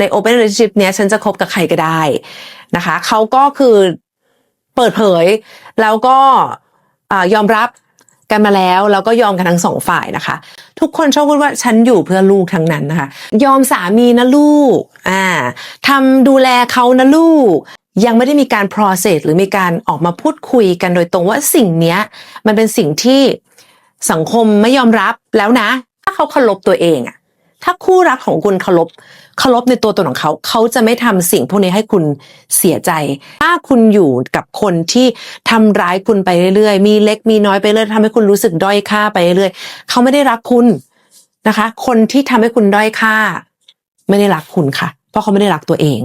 ใน Open Relationship เนี้ยฉันจะคบกับใครก็ได้นะคะเขาก็คือเปิดเผย แล้วก็ยอมรับกันมาแล้วแล้วก็ยอมกันทั้งสองฝ่ายนะคะ ทุกคนชอบพูดว่าฉันอยู่เพื่อลูกทั้งนั้นนะคะ ยอมสามีนะลูกอ่าทำดูแลเขานะลูก ยังไม่ได้มีการ process หรือมีการออกมาพูดคุยกันโดยตรงว่าสิ่งเนี้ย มันเป็นสิ่งที่สังคมไม่ยอมรับแล้วนะ ถ้าเขาเคารพตัวเองอะ ถ้าคู่รักของคุณเคารพเคารพในตัวตนของเขา เขาจะไม่ทำสิ่งพวกนี้ให้คุณเสียใจ ถ้าคุณอยู่กับคนที่ทำร้ายคุณไปเรื่อยๆ มีเล็กมีน้อยไปเรื่อยทำให้คุณรู้สึกด้อยค่าไปเรื่อยเขาไม่ได้รักคุณนะคะ คนที่ทำให้คุณด้อยค่า ไม่ได้รักคุณค่ะ เพราะเขาไม่ได้รักตัวเอง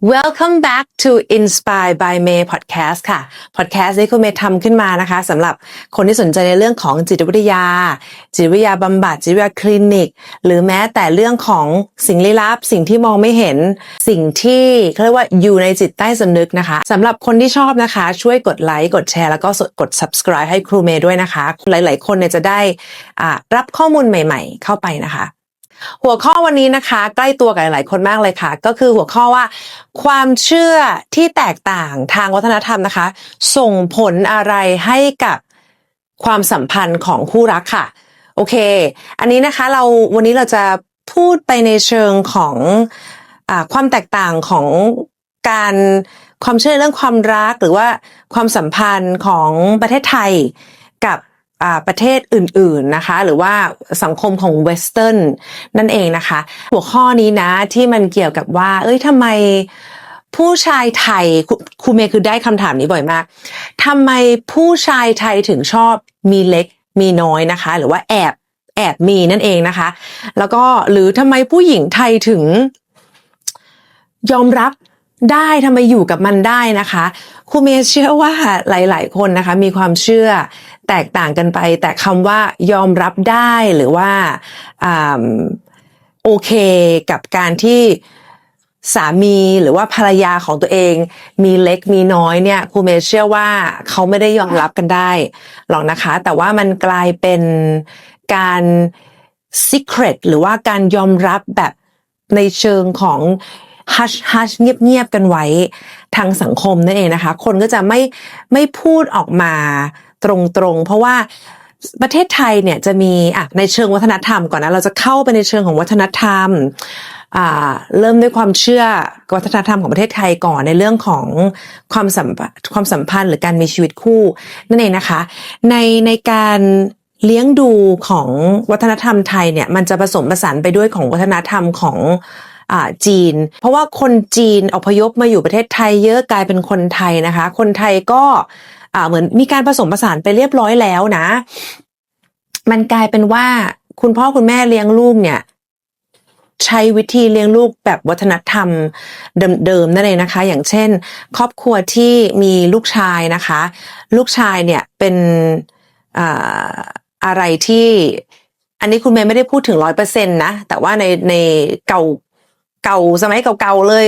Welcome back to Inspire by May Podcast ค่ะ Podcast นี้คุณเมย์ทำขึ้นมานะคะสำหรับคนที่สนใจในเรื่องของจิตวิทยา จิตวิทยาบำบัด จิตวิทยาคลินิก หรือแม้แต่เรื่องของสิ่งลี้ลับ สิ่งที่มองไม่เห็น สิ่งที่เขาเรียกว่าอยู่ในจิตใต้สำนึกนะคะสำหรับคนที่ชอบนะคะ ช่วยกดไลค์ กดแชร์ แล้วก็กด subscribe ให้ครูเมย์ด้วยนะคะ หลาย ๆ คนเนี่ยจะได้รับข้อมูลใหม่ ๆ เข้าไปนะคะ หัวข้อวันนี้นะคะ ใกล้ตัวกับหลายคนมากเลยค่ะ ก็คือหัวข้อว่า ความเชื่อที่แตกต่างทางวัฒนธรรมนะคะ ส่งผลอะไรให้กับความสัมพันธ์ของคู่รักค่ะ โอเค อันนี้นะคะเราวันนี้เราจะพูดไปในเชิงของอความแตกต่างของการความเชื่อเรื่องความรักหรือว่าความสัมพันธ์ของประเทศไทยกับ ประเทศอื่นๆนะคะ หรือว่าสังคมของเวสเทิร์นนั่นเองนะคะ หัวข้อนี้นะที่มันเกี่ยวกับว่า เอ้ยทำไมผู้ชายไทยครูครูเมย์คือได้คำถามนี้บ่อยมากทำไมผู้ชายไทยถึงชอบมีเล็กมีน้อยนะคะ หรือว่าแอบแอบมีนั่นเองนะคะ แล้วก็หรือทำไมผู้หญิงไทยถึง ยอมรับได้ทำไมอยู่กับมันได้นะคะครูเมย์เชื่อว่าหลาย ๆ คนนะคะ มีความเชื่อ แตกต่างกันไป แต่คำว่ายอมรับได้หรือว่าอโอเคกับการที่สามีหรือว่าภรรยาของตัวเอง มีเล็กมีน้อยเนี่ยครูเมเชื่อว่าเขาไม่ได้ยอมรับกันได้หรอกนะคะ แต่ว่ามันกลายเป็นการ secret หรือว่าการยอมรับแบบในเชิงของฮัชฮัชเงียบเงียบๆกันไว้ทางสังคมนั่นเองนะคะ คนก็จะไม่ไม่พูดออกมา ตรงๆ เพราะว่าประเทศไทยเนี่ยจะมีอะในเชิงวัฒนธรรมก่อนนะเราจะเข้าไปในเชิงของวัฒนธรรมเริ่มด้วยความเชื่อวัฒนธรรมของประเทศไทยก่อนในเรื่องของความสัมพันธ์ความสัมพันธ์หรือการมีชีวิตคู่นั่นเองนะคะ ในในการเลี้ยงดูของวัฒนธรรมไทยเนี่ยมันจะผสมผสานไปด้วยของวัฒนธรรมของอจีน เพราะว่าคนจีนอพยพมาอยู่ประเทศไทยเยอะกลายเป็นคนไทยนะคะ คนไทยก็ เหมือนมีการผสมผสานไปเรียบร้อยแล้วนะ มันกลายเป็นว่าคุณพ่อคุณแม่เลี้ยงลูกเนี่ยใช้วิธีเลี้ยงลูกแบบวัฒนธรรมเดิมๆนั่นเองนะคะ อย่างเช่น ครอบครัวที่มีลูกชายนะคะ ลูกชายเนี่ยเป็นอะไรที่ อันนี้คุณเมย์ไม่ได้พูดถึงร้อยเปอร์เซ็นต์นะ แต่ว่าในในเก่า เก่าสมัยเก่าๆเลย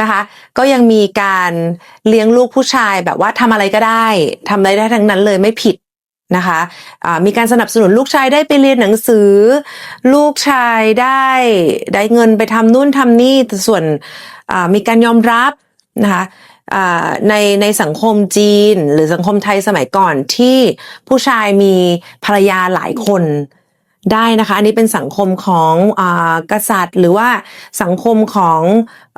นะคะ ก็ยังมีการเลี้ยงลูกผู้ชายแบบว่าทำอะไรก็ได้ทำอะไรได้ทั้งนั้นเลยไม่ผิดนะคะอ่ามีการสนับสนุนลูกชายได้ไปเรียนหนังสือ ลูกชายได้ได้เงินไปทำนู่นทำนี่ส่วนมีการยอมรับนะคะในในสังคมจีนหรือสังคมไทยสมัยก่อนที่ผู้ชายมีภรรยาหลายคน ได้นะคะ อันนี้เป็นสังคมของอกษัตริย์ หรือว่าสังคมของ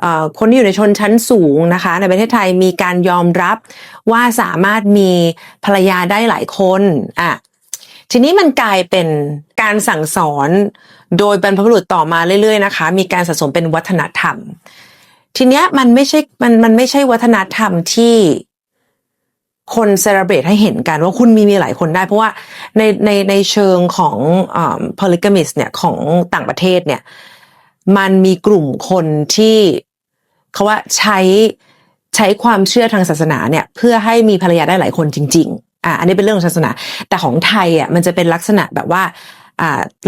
อคนที่อยู่ในชนชั้นสูงนะคะ ในประเทศไทยมีการยอมรับว่าสามารถมีภรรยาได้หลายคนอะทีนี้มันกลายเป็นการสั่งสอนโดยบรรพบุรุษต่อมาเรื่อยๆนะคะ มีการสะสมเป็นวัฒนธรรม ทีเนี้ยมันไม่ใช่มันมันไม่ใช่วัฒนธรรมที่ คนเซเลบรตให้เห็นกันว่าคุณมีมีหลายคนได้ เพราะว่าในในในเชิงของอ่า polygamist เนี่ยของต่างประเทศเนี่ยมันมีกลุ่มคนที่เขาว่าใช้ใช้ความเชื่อทางศาสนาเนี่ยเพื่อให้มีภรรยาได้หลายคนจริง ๆอะอันนี้เป็นเรื่องของศาสนา แต่ของไทยอะมันจะเป็นลักษณะแบบว่า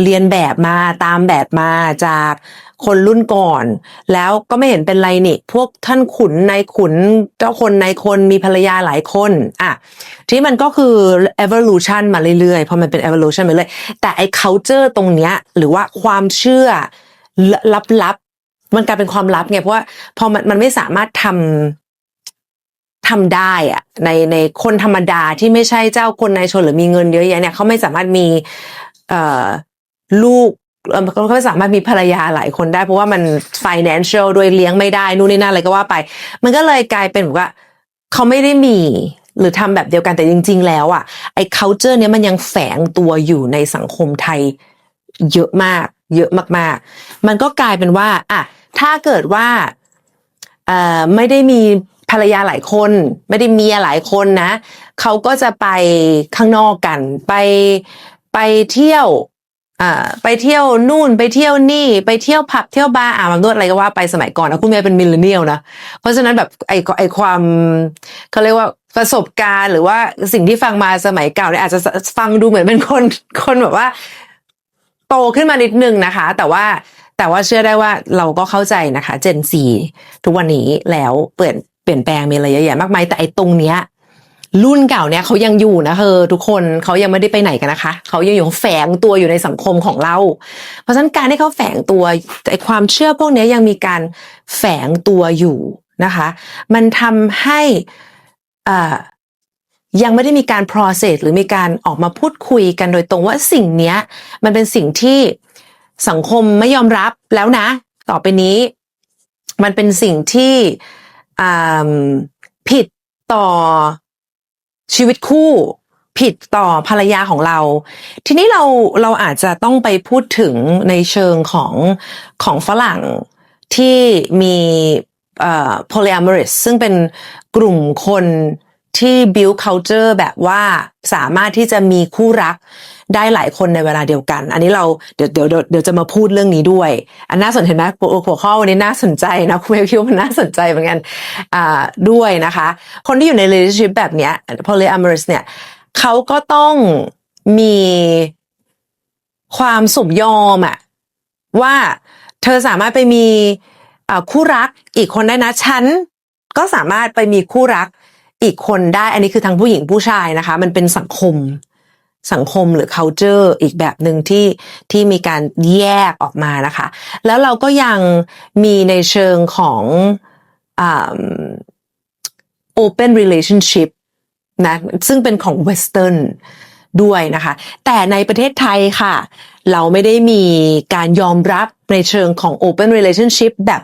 เรียนแบบมาตามแบบมาจากคนรุ่นก่อน แล้วก็ไม่เห็นเป็นไรนี่ พวกท่านขุนนายขุนเจ้าคนนายคนมีภรรยาหลายคนอะที่มันก็คือ evolution มาเรื่อยๆ เพราะมันเป็น evolution ไปเรื่อยแต่ไอ้ culture ตรงเนี้ยหรือว่าความเชื่อลับๆมันกลายเป็นความลับไงเพราะว่าพอมันมันไม่สามารถทำทำได้อะในในคนธรรมดาที่ไม่ใช่เจ้าคนนายชนหรือมีเงินเยอะแยะเนี่ยเขาไม่สามารถมี ลูกเขาไม่สามารถมีภรรยาหลายคนได้เพราะว่ามัน financial ด้วยเลี้ยงไม่ได้นู่นนี่นั่นอะไรก็ว่าไป มันก็เลยกลายเป็นแบบว่าเขาไม่ได้มีหรือทำแบบเดียวกันแต่จริง ๆ แล้วอะไอ้ culture เนี้ยมันยังแฝงตัวอยู่ในสังคมไทยเยอะมาก เยอะมาก ๆ มันก็กลายเป็นว่าอะถ้าเกิดว่าเอ่อไม่ได้มีภรรยาหลายคน ไม่ได้มีหลายคนนะเขาก็จะไปข้างนอกกันไป ไปเที่ยวอ่าไปเที่ยวนู่นไปเที่ยวนี่ ไปเที่ยวผับเที่ยวบาร์อ่านวดอะไรก็ว่าไปสมัยก่อนนะคุณเมย์เป็นมิลเลนเนียลนะ เพราะฉะนั้นแบบไอไอความเขาเรียกว่าประสบการณ์ หรือว่าสิ่งที่ฟังมาสมัยเก่าเนี่ยอาจจะฟังดูเหมือนเป็นคนคนแบบว่า โตขึ้นมานิดนึงนะคะ แต่ว่าแต่ว่าเชื่อได้ว่าเราก็เข้าใจนะคะ Gen Z ทุกวันนี้แล้วเปลี่ยนเปลี่ยนแปลงมีอะไรเยอะแยะมากมายแต่ไอ้ตรงเนี้ย รุ่นเก่าเนี่ยเขายังอยู่นะเธอทุกคนเขายังไม่ได้ไปไหนกันนะคะเขายังอยู่แฝงตัวอยู่ในสังคมของเรา เพราะฉะนั้นการที่เขาแฝงตัวไอความเชื่อพวกนี้ยังมีการแฝงตัวอยู่นะคะ มันทำให้อ่ายังไม่ได้มีการ process หรือมีการออกมาพูดคุยกันโดยตรงว่าสิ่งเนี้ยมันเป็นสิ่งที่สังคมไม่ยอมรับแล้วนะ ต่อไปนี้ มันเป็นสิ่งที่อ่าผิดต่อ ชีวิตคู่ผิดต่อภรรยาของเรา ทีนี้เราเราอาจจะต้องไปพูดถึงในเชิงของของฝรั่งที่มีเอ่อ polyamorous ซึ่งเป็นกลุ่มคน ที่ build culture แบบว่าสามารถที่จะมีคู่รักได้หลายคนในเวลาเดียวกัน อันนี้เราเดี๋ยวเดี๋ยวเดี๋ยวจะมาพูดเรื่องนี้ด้วย อันน่าสนเห็นไหมหัวข้อวันนี้น่าสนใจนะคุณเมย์คิวมันน่าสนใจเหมือนกันอ่าด้วยนะคะ คนที่อยู่ใน relationship แบบเนี้ย polyamorous เนี่ยเขาก็ต้องมีความสมยอมอะว่าเธอสามารถไปมีคู่รักอีกคนได้นะฉันก็สามารถไปมีคู่รัก อีกคนได้ อันนี้คือทั้งผู้หญิงผู้ชายนะคะ มันเป็นสังคมสังคมหรือ culture อีกแบบหนึ่งที่ที่มีการแยกออกมานะคะ แล้วเราก็ยังมีในเชิงของอ open relationship นะซึ่งเป็นของ western ด้วยนะคะ แต่ในประเทศไทยค่ะ เราไม่ได้มีการยอมรับในเชิงของ open relationship แบบ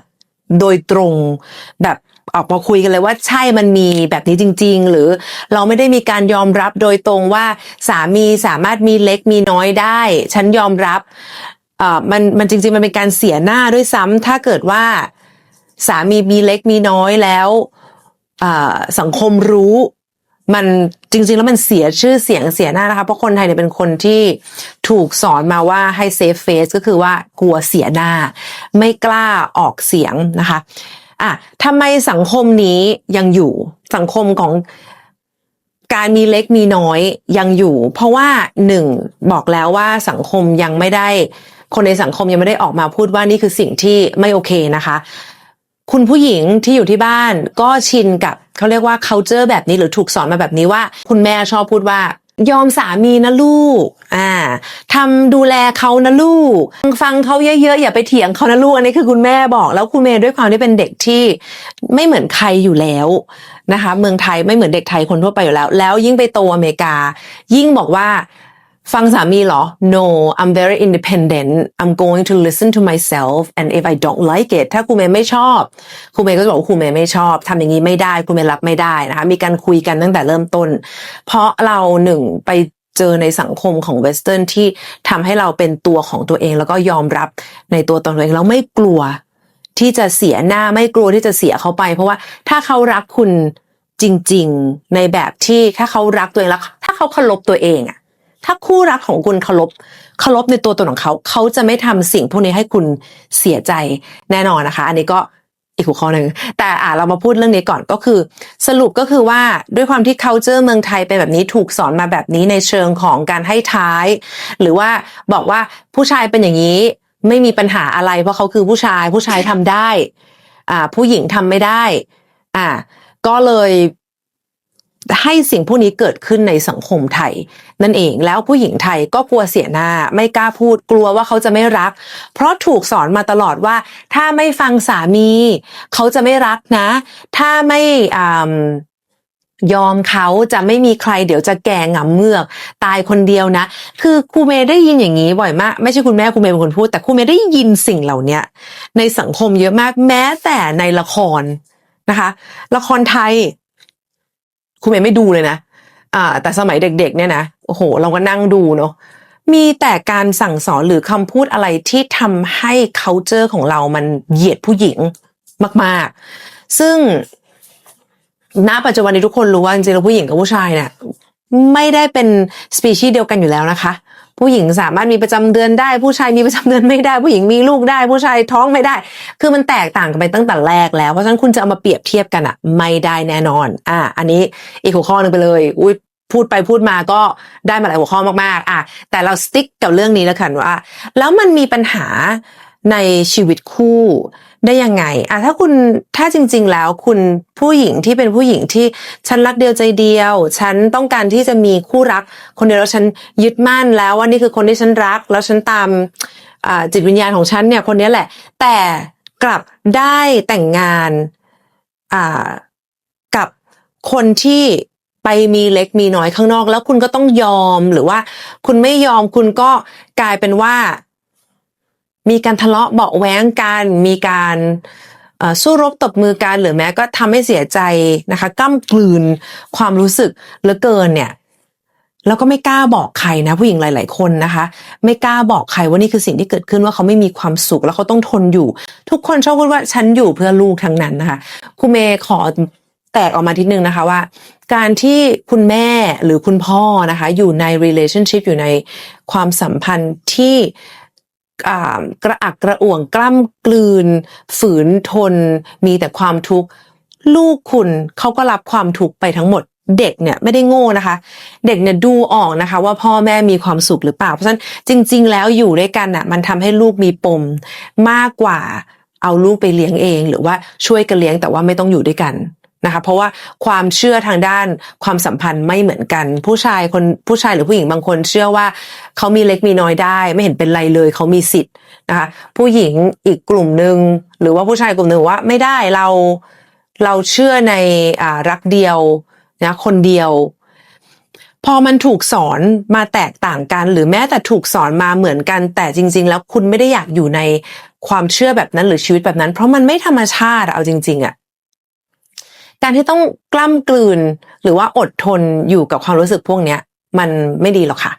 โดยตรงแบบ ออกมาคุยกันเลยว่าใช่มันมีแบบนี้จริง ๆ หรือเราไม่ได้มีการยอมรับโดยตรงว่าสามีสามารถมีเล็กมีน้อยได้ ฉันยอมรับเอ่อมันมันจริง ๆ มันเป็นการเสียหน้าด้วยซ้ำถ้าเกิดว่าสามีมีเล็กมีน้อยแล้วอ่าสังคมรู้มันจริง ๆ แล้วมันเสียชื่อเสียงเสียหน้านะคะ เพราะคนไทยเนี่ยเป็นคนที่ถูกสอนมาว่าให้เซฟเฟสก็คือว่ากลัวเสียหน้า ไม่กล้าออกเสียงนะคะ อะทำไมสังคมนี้ยังอยู่ สังคมของการมีเล็กมีน้อยยังอยู่ เพราะว่าหนึ่งบอกแล้วว่าสังคมยังไม่ได้ คนในสังคมยังไม่ได้ออกมาพูดว่านี่คือสิ่งที่ไม่โอเคนะคะ คุณผู้หญิงที่อยู่ที่บ้านก็ชินกับเขาเรียกว่า culture แบบนี้หรือถูกสอนมาแบบนี้ว่า คุณแม่ชอบพูดว่า ยอมสามีนะลูก อ่าทำดูแลเขานะลูก ฟังเขาเยอะๆ อย่าไปเถียงเขานะลูก อันนี้คือคุณแม่บอกแล้วคุณเมย์ด้วยความที่เป็นเด็กที่ไม่เหมือนใครอยู่แล้วนะคะ เมืองไทยไม่เหมือนเด็กไทยคนทั่วไปอยู่แล้ว แล้วยิ่งไปโตอเมริกา ยิ่งบอกว่า ฟังสามีเหรอ no I'm very independent I'm going to listen to myself and if I don't like it ถ้าครูเมย์ไม่ชอบครูเมย์ก็จะบอกว่าครูเมย์ไม่ชอบทำอย่างนี้ไม่ได้ครูเมย์รับไม่ได้นะคะ มีการคุยกันตั้งแต่เริ่มต้น เพราะเราหนึ่งไปเจอในสังคมของเวสเทิร์นที่ทำให้เราเป็นตัวของตัวเอง แล้วก็ยอมรับในตัวตนตัวเองแล้วไม่กลัว ที่จะเสียหน้าไม่กลัวที่จะเสียเขาไป เพราะว่าถ้าเขารักคุณจริง ๆ ในแบบที่ถ้าเขารักตัวเองแล้วถ้าเขาเคารพตัวเองอะ ถ้าคู่รักของคุณเคารพเคารพในตัวตนของเขา เขาจะไม่ทำสิ่งพวกนี้ให้คุณเสียใจแน่นอนนะคะ อันนี้ก็อีกหัวข้อหนึ่งแต่อ่าเรามาพูดเรื่องนี้ก่อนก็คือ สรุปก็คือว่าด้วยความที่ culture เมืองไทยเป็นแบบนี้ถูกสอนมาแบบนี้ในเชิงของการให้ท้าย หรือว่าบอกว่าผู้ชายเป็นอย่างนี้ไม่มีปัญหาอะไร เพราะเขาคือผู้ชายผู้ชายทำได้ อ่า ผู้หญิงทำไม่ได้ อ่า ก็เลย ให้สิ่งพวกนี้เกิดขึ้นในสังคมไทย นั่นเองแล้วผู้หญิงไทยก็กลัวเสียหน้าไม่กล้าพูดกลัวว่าเขาจะไม่รัก เพราะถูกสอนมาตลอดว่า ถ้าไม่ฟังสามี เขาจะไม่รักนะ ถ้าไม่ยอมเขาจะไม่มีใครเดี๋ยวจะแก่หงำเมือก ตายคนเดียวนะ คือครูเมย์ได้ยินอย่างนี้บ่อยมาก ไม่ใช่คุณแม่ครูเมย์เป็นคนพูด แต่ครูเมย์ได้ยินสิ่งเหล่าเนี้ยในสังคมเยอะมากแม้แต่ในละครนะคะ ละครไทย คุณเมย์ไม่ดูเลยนะอ่าแต่สมัยเด็กๆเนี่ยนะโอ้โห เราก็นั่งดูเนาะมีแต่การสั่งสอนหรือคำพูดอะไรที่ทำให้ culture ของเรามันเหยียดผู้หญิงมาก ๆ ซึ่งณปัจจุบันนี้ทุกคนรู้ว่าจริงๆแล้วผู้หญิงกับผู้ชายเนี่ยไม่ได้เป็นสปีชีส์เดียวกันอยู่แล้วนะคะ ผู้หญิงสามารถมีประจำเดือนได้ ผู้ชายมีประจำเดือนไม่ได้ ผู้หญิงมีลูกได้ ผู้ชายท้องไม่ได้ คือมันแตกต่างกันไปตั้งแต่แรกแล้ว เพราะฉะนั้นคุณจะเอามาเปรียบเทียบกันอะไม่ได้แน่นอน อะอันนี้อีกหัวข้อหนึ่งไปเลยอุ้ยพูดไปพูดมาก็ได้มาหลายหัวข้อมากๆ อะ แต่เราสติ๊กกับเรื่องนี้แล้วกันว่า แล้วมันมีปัญหาในชีวิตคู่ ได้ยังไงอะถ้าคุณถ้าจริง ๆ แล้วคุณผู้หญิงที่เป็นผู้หญิงที่ฉันรักเดียวใจเดียว ฉันต้องการที่จะมีคู่รัก คนเดียวแล้วฉันยึดมั่นแล้วว่านี่คือคนที่ฉันรัก แล้วฉันตามจิตวิญญาณของฉันเนี่ยคนนี้แหละ แต่กลับได้แต่งงานกับคนที่ไปมีเล็กมีน้อยข้างนอก แล้วคุณก็ต้องยอมหรือว่า คุณไม่ยอมคุณก็กลายเป็นว่า มีการทะเลาะเบาะแว้งกัน มีการสู้รบตบมือกันหรือแม้ก็ทำให้เสียใจนะคะกล้ำกลืนความรู้สึกเหลือเกินเนี่ยแล้วก็ไม่กล้าบอกใครนะ ผู้หญิงหลาย ๆ คนนะคะ ไม่กล้าบอกใครว่านี่คือสิ่งที่เกิดขึ้นว่าเขาไม่มีความสุขแล้วเขาต้องทนอยู่ ทุกคนชอบพูดว่าฉันอยู่เพื่อลูกทั้งนั้นนะคะครูเมย์ขอแตกออกมาทีนึงนะคะว่า การที่คุณแม่หรือคุณพ่อนะคะ อยู่ใน relationship อยู่ในความสัมพันธ์ที่ กระอักกระอ่วงกล้ำกลืน ฝืนทน มีแต่ความทุกข์ลูกคุณเขาก็รับความทุกข์ไปทั้งหมดเด็กเนี่ยไม่ได้โง่นะคะ เด็กเนี่ยดูออกนะคะ ว่าพ่อแม่มีความสุขหรือเปล่า เพราะฉะนั้นจริง ๆ แล้วอยู่ด้วยกันน่ะมันทำให้ลูกมีปมมากกว่าเอาลูกไปเลี้ยงเอง หรือว่าช่วยกันเลี้ยงแต่ว่าไม่ต้องอยู่ด้วยกัน นะคะเพราะว่าความเชื่อทางด้านความสัมพันธ์ไม่เหมือนกัน ผู้ชายคนผู้ชายหรือผู้หญิงบางคนเชื่อว่าเขามีเล็กมีน้อยได้ ไม่เห็นเป็นไรเลยเขามีสิทธิ์นะคะผู้หญิงอีกกลุ่มหนึ่งหรือว่าผู้ชายกลุ่มหนึ่งว่าไม่ได้เราเราเชื่อในอ่ารักเดียวนะคนเดียว พอมันถูกสอนมาแตกต่างกัน หรือแม้แต่ถูกสอนมาเหมือนกัน แต่จริง ๆ แล้วคุณไม่ได้อยากอยู่ในความเชื่อแบบนั้นหรือชีวิตแบบนั้น เพราะมันไม่ธรรมชาติเอาจริง ๆอะ การที่ต้องกล้ำกลืน หรือว่าอดทนอยู่กับความรู้สึกพวกเนี้ยมันไม่ดีหรอกค่ะ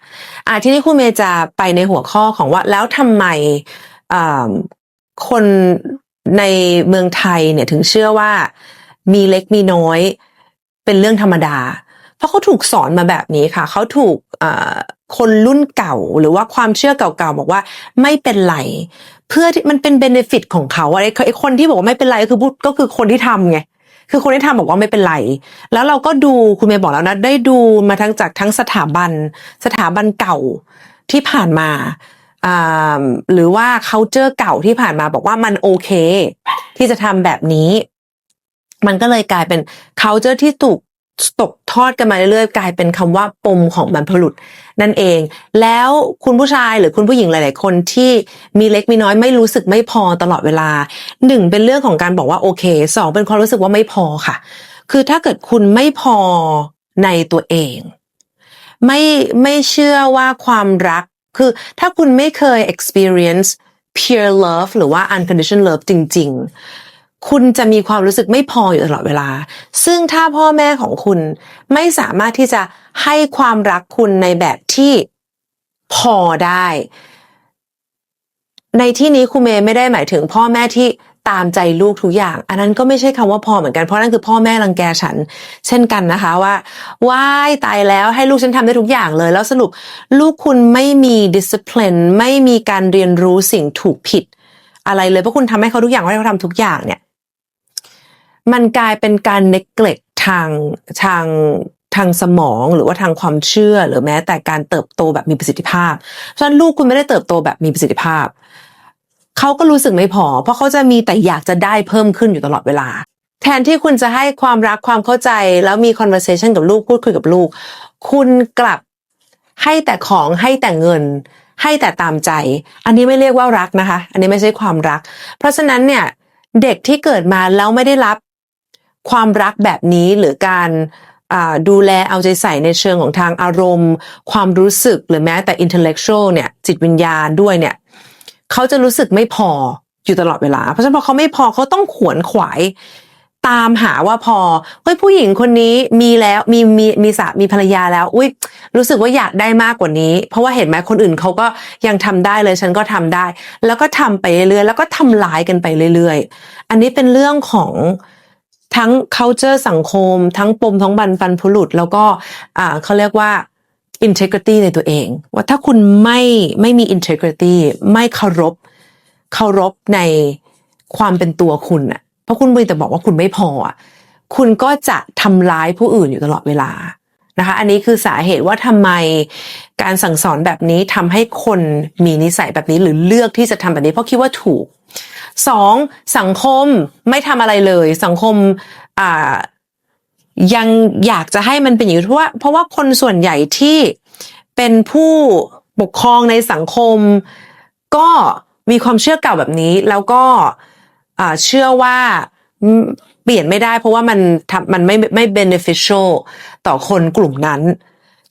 อาทีนี้คุณเมย์จะไปในหัวข้อของว่าแล้วทำไมคนในเมืองไทยเนี่ยถึงเชื่อว่ามีเล็กมีน้อยเป็นเรื่องธรรมดา เพราะเขาถูกสอนมาแบบนี้ค่ะ เขาถูกคนรุ่นเก่าหรือว่าความเชื่อเก่าๆบอกว่าไม่เป็นไรเพื่อที่มันเป็นเบนฟิตของเขาอะไรไอ้คนที่บอกว่าไม่เป็นไรคือพูดก็คือคนที่ทำไง คือคนที่ทำบอกว่าไม่เป็นไร แล้วเราก็ดูคุณเมย์บอกแล้วนะ ได้ดูมาทั้งจากทั้งสถาบัน สถาบันเก่าที่ผ่านมาอ่าหรือว่า culture เก่าที่ผ่านมาบอกว่ามันโอเค ที่จะทำแบบนี้ มันก็เลยกลายเป็น culture ที่ถูก ตกทอดกันมาเรื่อยๆ กลายเป็นคำว่าปมของบรรพบุรุษนั่นเอง แล้วคุณผู้ชายหรือคุณผู้หญิงหลาย ๆ คนที่มีเล็กมีน้อยไม่รู้สึกไม่พอตลอดเวลาหนึ่งเป็นเรื่องของการบอกว่าโอเคสองเป็นความรู้สึกว่าไม่พอค่ะ คือถ้าเกิดคุณไม่พอในตัวเอง ไม่ไม่เชื่อว่าความรัก คือถ้าคุณไม่เคย experience pure love หรือว่า unconditional love จริง ๆ คุณจะมีความรู้สึกไม่พออยู่ตลอดเวลา ซึ่งถ้าพ่อแม่ของคุณไม่สามารถที่จะให้ความรักคุณในแบบที่พอได้ ในที่นี้ครูเมย์ไม่ได้หมายถึงพ่อแม่ที่ตามใจลูกทุกอย่าง อันนั้นก็ไม่ใช่คำว่าพอเหมือนกัน เพราะนั่นคือพ่อแม่รังแกฉัน เช่นกันนะคะว่าว้ายตายแล้วให้ลูกฉันทำได้ทุกอย่างเลย แล้วสรุปลูกคุณไม่มี discipline ไม่มีการเรียนรู้สิ่งถูกผิดอะไรเลยเพราะคุณทำให้เขาทุกอย่างให้เขาทำทุกอย่างเนี่ย มันกลายเป็นการ neglect ทางทางทางสมองหรือว่าทางความเชื่อหรือแม้แต่การเติบโตแบบมีประสิทธิภาพเพราะฉะนั้นลูกคุณไม่ได้เติบโตแบบมีประสิทธิภาพ เขาก็รู้สึกไม่พอ เพราะเขาจะมีแต่อยากจะได้เพิ่มขึ้นอยู่ตลอดเวลา แทนที่คุณจะให้ความรักความเข้าใจ แล้วมี conversation กับลูกพูดคุยกับลูก คุณกลับให้แต่ของให้แต่เงิน ให้แต่ตามใจ อันนี้ไม่เรียกว่ารักนะคะ อันนี้ไม่ใช่ความรัก เพราะฉะนั้นเนี่ยเด็กที่เกิดมาแล้วไม่ได้รับ ความรักแบบนี้หรือการดูแลเอาใจใส่ในเชิงของทางอารมณ์ ความรู้สึกหรือแม้แต่ intellectual เนี่ยจิตวิญญาณด้วยเนี่ยเขาจะรู้สึกไม่พออยู่ตลอดเวลา เพราะฉะนั้นพอเขาไม่พอเขาต้องขวนขวายตามหาว่าพอเฮ้ยผู้หญิงคนนี้มีแล้วมีมีมีสามีภรรยาแล้ว อุ้ยรู้สึกว่าอยากได้มากกว่านี้ เพราะว่าเห็นไหมคนอื่นเขาก็ยังทำได้เลยฉันก็ทำได้ แล้วก็ทำไปเรื่อยๆแล้วก็ทำลายกันไปเรื่อยๆ อันนี้เป็นเรื่องของ ทั้ง culture สังคม ทั้งปมท้องบันฟันผลุด แล้วก็เขาเรียกว่า integrity ในตัวเอง ว่าถ้าคุณไม่ไม่มี integrity ไม่เคารพเคารพในความเป็นตัวคุณอะเพราะคุณมีแต่บอกว่าคุณไม่พออะคุณก็จะทำร้ายผู้อื่นอยู่ตลอดเวลานะคะอันนี้คือสาเหตุว่าทำไมการสั่งสอนแบบนี้ทำให้คนมีนิสัยแบบนี้หรือเลือกที่จะทำแบบนี้เพราะคิดว่าถูก สองสังคมไม่ทำอะไรเลย สังคมอ่ายังอยากจะให้มันเป็นอย่างนี้เพราะว่าเพราะว่าคนส่วนใหญ่ที่เป็นผู้ปกครองในสังคม ก็มีความเชื่อเก่าแบบนี้ แล้วก็เชื่อว่าเปลี่ยนไม่ได้เพราะว่ามันทำมันไม่ไม่ beneficial ต่อคนกลุ่มนั้น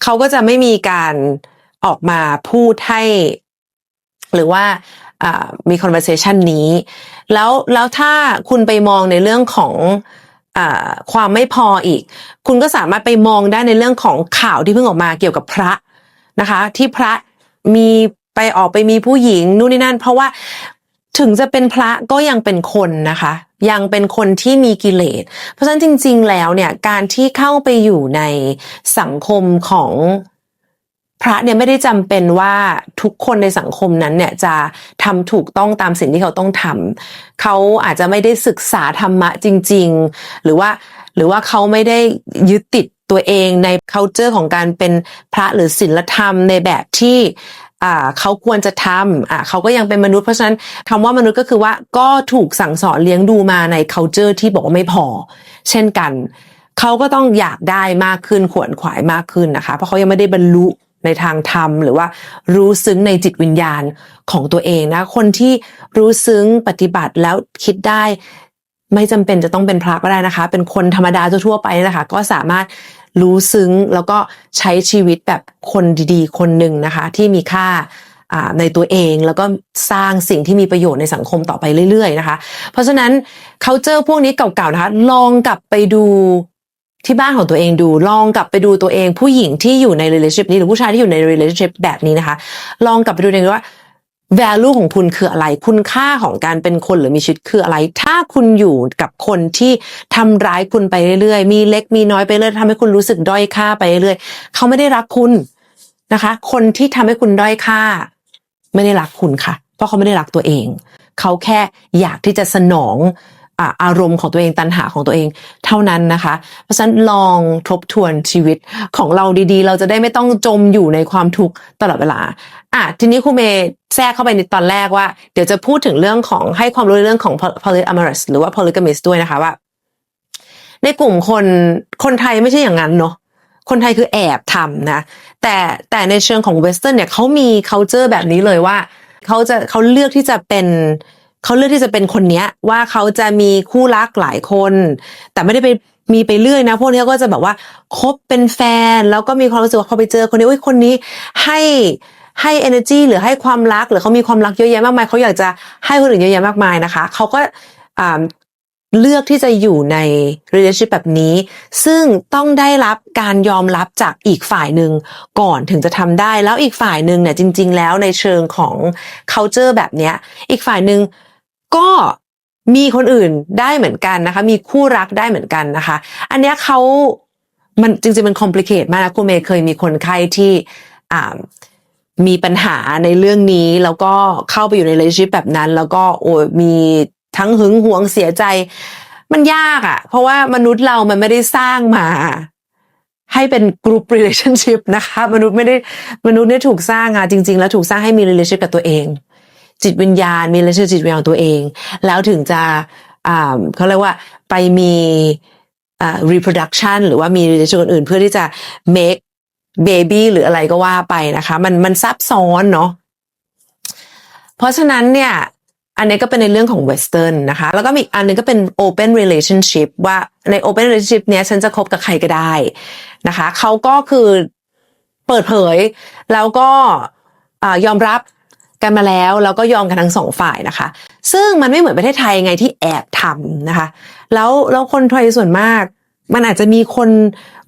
เขาก็จะไม่มีการออกมาพูดให้ หรือว่า มี conversation นี้ แล้วแล้วถ้าคุณไปมองในเรื่องของความไม่พออีก คุณก็สามารถไปมองได้ในเรื่องของข่าวที่เพิ่งออกมาเกี่ยวกับพระนะคะ ที่พระมีไปออกไปมีผู้หญิงนู่นนี่นั่น เพราะว่าถึงจะเป็นพระก็ยังเป็นคนนะคะ ยังเป็นคนที่มีกิเลส เพราะฉะนั้นจริง ๆ แล้วเนี่ยการที่เข้าไปอยู่ในสังคมของ พระเนี่ยไม่ได้จำเป็นว่าทุกคนในสังคมนั้นเนี่ยจะทำถูกต้องตามสิ่งที่เขาต้องทำเขาอาจจะไม่ได้ศึกษาธรรมะจริง ๆ หรือว่าหรือว่าเขาไม่ได้ยึดติดตัวเองใน culture ของการเป็นพระหรือศีลธรรมในแบบที่อ่าเขาควรจะทำอ่าเขาก็ยังเป็นมนุษย์เพราะฉะนั้นคำว่ามนุษย์ก็คือว่าก็ถูกสั่งสอนเลี้ยงดูมาใน culture ที่บอกว่าไม่พอ เช่นกัน เขาก็ต้องอยากได้มากขึ้นขวนขวายมากขึ้นนะคะ เพราะเขายังไม่ได้บรรลุ ในทางธรรม หรือว่ารู้ซึ้งในจิตวิญญาณของตัวเองนะ คนที่รู้ซึ้งปฏิบัติแล้วคิดได้ไม่จำเป็นจะต้องเป็นพระก็ได้นะคะ เป็นคนธรรมดาทั่วไปนะคะ ก็สามารถรู้ซึ้งแล้วก็ใช้ชีวิตแบบคนดีๆ คนหนึ่งนะคะ ที่มีค่าอ่าในตัวเองแล้วก็สร้างสิ่งที่มีประโยชน์ในสังคมต่อไปเรื่อย ๆ นะคะ เพราะฉะนั้น culture พวกนี้เก่าๆนะคะ ลองกลับไปดู ที่บ้านของตัวเองดูลองกลับไปดูตัวเองผู้หญิงที่อยู่ใน relationship นี้หรือผู้ชายที่อยู่ใน relationship แบบนี้นะคะ ลองกลับไปดูเองว่า value ของคุณคืออะไร คุณค่าของการเป็นคนหรือมีชีวิตคืออะไร ถ้าคุณอยู่กับคนที่ทำร้ายคุณไปเรื่อยๆ มีเล็กมีน้อยไปเรื่อยทำให้คุณรู้สึกด้อยค่าไปเรื่อยเขาไม่ได้รักคุณนะคะ คนที่ทำให้คุณด้อยค่า ไม่ได้รักคุณค่ะ เพราะเขาไม่ได้รักตัวเอง เขาแค่อยากที่จะสนอง อารมณ์ของตัวเองตัณหาของตัวเองเท่านั้นนะคะ เพราะฉะนั้นลองทบทวนชีวิตของเราดีๆ เราจะได้ไม่ต้องจมอยู่ในความทุกข์ตลอดเวลาอะทีนี้ครูเมย์แทรกเข้าไปในตอนแรกว่า เดี๋ยวจะพูดถึงเรื่องของให้ความรู้เรื่องของ polyamorous หรือว่า polygamist ด้วยนะคะว่า ในกลุ่มคนคนไทยไม่ใช่อย่างนั้นเนาะคนไทยคือแอบทำนะ แต่แต่ในเชิงของเวสเทิร์นเนี่ยเขามี culture แบบนี้เลยว่าเขาจะเขาเลือกที่จะเป็น เขาเลือกที่จะเป็นคนเนี้ยว่าเขาจะมีคู่รักหลายคน แต่ไม่ได้ไปมีไปเรื่อยนะ พวกนี้ก็จะแบบว่าคบเป็นแฟน แล้วก็มีความรู้สึกว่าพอไปเจอคนนี้อุ้ยคนนี้ให้ให้ energy หรือให้ความรักหรือเขามีความรักเยอะแยะมากมายเขาอยากจะให้คนอื่นเยอะแยะมากมายนะคะเขาก็เลือกที่จะอยู่ใน relationship แบบนี้ ซึ่งต้องได้รับการยอมรับจากอีกฝ่ายหนึ่งก่อนถึงจะทำได้แล้วอีกฝ่ายหนึ่งเนี่ยจริง ๆ แล้วในเชิงของ culture แบบเนี้ยอีกฝ่ายหนึ่ง ก็มีคนอื่นได้เหมือนกันนะคะ มีคู่รักได้เหมือนกันนะคะ อันเนี้ยเขามันจริงๆมัน complicate มากนะคุณเมย์เคยมีคนไข้ที่อ่ามีปัญหาในเรื่องนี้แล้วก็เข้าไปอยู่ใน relationship แบบนั้น แล้วก็โอ้มีทั้งหึงหวงเสียใจ มันยากอะ่ะ เพราะว่ามนุษย์เรามันไม่ได้สร้างมา ให้เป็น group relationship นะคะ มนุษย์ไม่ได้มนุษย์เนี่ยถูกสร้างอะจริง ๆ แล้วถูกสร้างให้มี relationship กับตัวเอง จิตวิญญาณ มี relationship จิตวิญญาณของตัวเอง แล้วถึงจะอ่าเขาเรียกว่าไปมีอ่า reproduction หรือว่ามี relation อื่นเพื่อที่จะ make baby หรืออะไรก็ว่าไปนะคะ มันมันซับซ้อนเนาะเพราะฉะนั้นเนี่ย อันนี้ก็เป็นในเรื่องของ western นะคะ แล้วก็มีอีกอันนึงก็เป็น open relationship ว่าใน open relationship เนี้ยฉันจะคบกับใครก็ได้นะคะ เขาก็คือเปิดเผย แล้วก็อยอมรับ กันมาแล้วแล้วก็ยอมกันทั้งสองฝ่ายนะคะ ซึ่งมันไม่เหมือนประเทศไทยไงที่แอบทำนะคะ แล้วแล้วคนไทยส่วนมาก มันอาจจะมีคน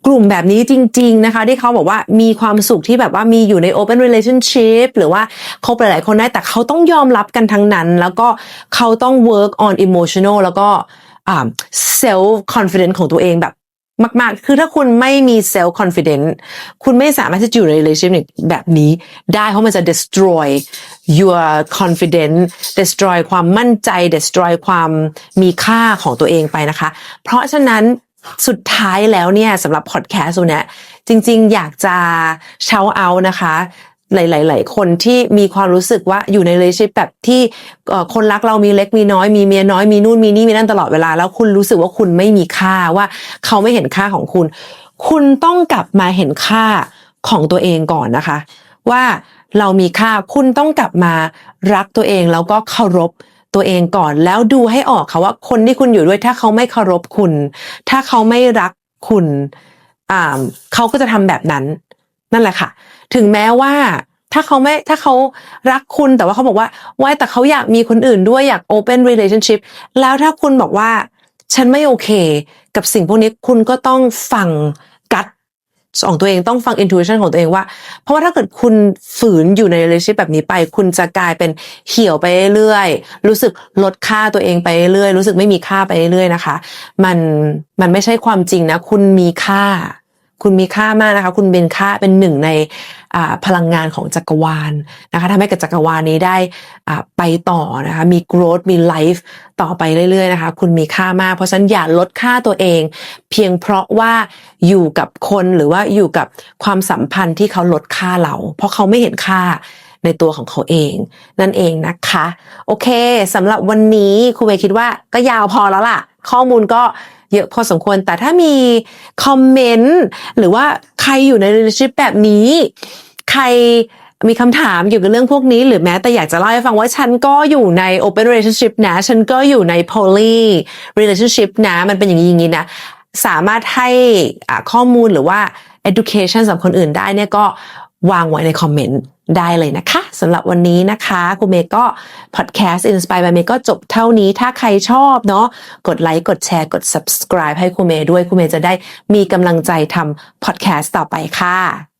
กลุ่มแบบนี้จริง ๆ นะคะ ที่เขาบอกว่ามีความสุขที่แบบว่ามีอยู่ใน open relationship หรือว่าคบหลายๆคนได้แต่เขาต้องยอมรับกันทั้งนั้น แล้วก็เขาต้อง work on emotional แล้วก็อ่า self confidence ของตัวเองแบบ มากๆ คือถ้าคุณไม่มีเซลล์คอนฟ idence คุณไม่สามารถที่จะอยู่ใน relationship แบบนี้ได้เพราะมันจะ destroy your confidence destroy ความมั่นใจ destroy ความมีค่าของตัวเองไปนะคะ เพราะฉะนั้นสุดท้ายแล้วเนี่ยสำหรับพอดแคสต์ตัวเนี้ยจริง ๆ อยากจะเช้าเอานะคะ หลาย ๆ คนที่มีความรู้สึกว่าอยู่ใน relationship แบบที่คนรักเรามีเล็กมีน้อยมีเมียน้อยมีนู่นมีนี่มีนั่นตลอดเวลา แล้วคุณรู้สึกว่าคุณไม่มีค่าว่าเขาไม่เห็นค่าของคุณ คุณต้องกลับมาเห็นค่าของตัวเองก่อนนะคะ ว่าเรามีค่าคุณต้องกลับมารักตัวเองแล้วก็เคารพตัวเองก่อนแล้วดูให้ออกค่ะว่าคนที่คุณอยู่ด้วยถ้าเขาไม่เคารพคุณ ถ้าเขาไม่รักคุณอ่าเขาก็จะทำแบบนั้น นั่นแหละค่ะ ถึงแม้ว่าถ้าเขาไม่ถ้าเขารักคุณแต่ว่าเขาบอกว่าว่าแต่เขาอยากมีคนอื่นด้วยอยาก open relationship แล้วถ้าคุณบอกว่า ฉันไม่โอเค กับสิ่งพวกนี้คุณก็ต้องฟังกัดของตัวเองต้องฟัง intuition ของตัวเองว่า เพราะว่าถ้าเกิดคุณฝืนอยู่ใน relationship แบบนี้ไป คุณจะกลายเป็นเหี่ยวไปเรื่อยรู้สึกลดค่าตัวเองไปเรื่อยรู้สึกไม่มีค่าไปเรื่อยนะคะ มันมันไม่ใช่ความจริงนะ คุณมีค่า คุณมีค่ามากนะคะ คุณเป็นค่าเป็นหนึ่งในพลังงานของจักรวาลนะคะทำให้กับจักรวาลนี้ได้ไปต่อนะคะ มี growth มี life ต่อไปเรื่อยๆนะคะ คุณมีค่ามาก เพราะฉะนั้นอย่าลดค่าตัวเอง เพียงเพราะว่าอยู่กับคนหรือว่าอยู่กับความสัมพันธ์ที่เขาลดค่าเรา เพราะเขาไม่เห็นค่าในตัวของเขาเอง นั่นเองนะคะ โอเคสำหรับวันนี้ครูเมย์คิดว่าก็ยาวพอแล้วล่ะ ข้อมูลก็ เยอะพอสมควร แต่ถ้ามีคอมเมนต์หรือว่าใครอยู่ใน relationship แบบนี้ ใครมีคำถามเกี่กับเรื่องพวกนี้หรือแม้แต่อยากจะเล่าให้ฟังว่าฉันก็อยู่ใน open relationship นะ ฉันก็อยู่ใน poly relationship นะ มันเป็นอย่างนี้อย่างนี้นะ สามารถให้ข้อมูลหรือว่า education สำหรับคนอื่นได้เนี่ยก็ วางไว้ในคอมเมนต์ได้เลยนะคะสำหรับวันนี้นะคะคุณเมย์ก็พอดแคสต์ inspire by เมย์ก็จบเท่านี้ถ้าใครชอบเนาะกดไลค์กดแชร์กด subscribe ให้คุณเมย์ด้วยคุณเมย์จะได้มีกำลังใจทำพอดแคสต์ต่อไปค่ะ